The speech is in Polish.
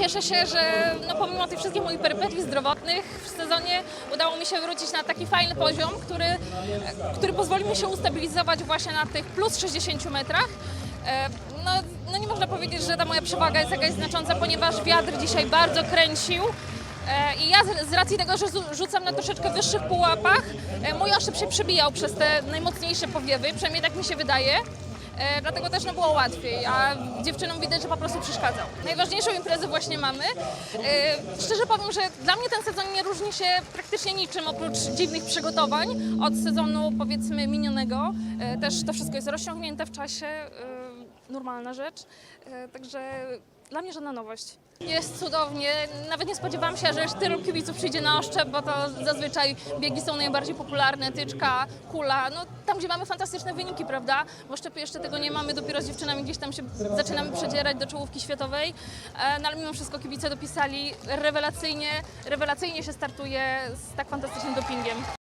cieszę się, że no, pomimo tych wszystkich moich perypetii zdrowotnych w sezonie udało mi się wrócić na taki fajny poziom, który, który pozwoli mi się ustabilizować właśnie na tych plus 60 metrach. E, No, no nie można powiedzieć, że ta moja przewaga jest jakaś znacząca, ponieważ wiatr dzisiaj bardzo kręcił. E, I ja z- racji tego, że zu- rzucam na troszeczkę wyższych pułapach, e, mój oszczep się przebijał przez te najmocniejsze powiewy, przynajmniej tak mi się wydaje. E, dlatego też no, było łatwiej, a dziewczynom widać, że po prostu przeszkadzał. Najważniejszą imprezę właśnie mamy. E, szczerze powiem, że dla mnie ten sezon nie różni się praktycznie niczym oprócz dziwnych przygotowań od sezonu powiedzmy minionego. E, też to wszystko jest rozciągnięte w czasie, e, normalna rzecz. E, także dla mnie żadna nowość. Jest cudownie. Nawet nie spodziewałam się, że aż tylu kibiców przyjdzie na oszczep, bo to zazwyczaj biegi są najbardziej popularne, tyczka, kula. No tam, gdzie mamy fantastyczne wyniki, prawda? W oszczepie jeszcze tego nie mamy, dopiero z dziewczynami gdzieś tam się zaczynamy przedzierać do czołówki światowej. E, No ale mimo wszystko kibice dopisali rewelacyjnie, rewelacyjnie się startuje z tak fantastycznym dopingiem.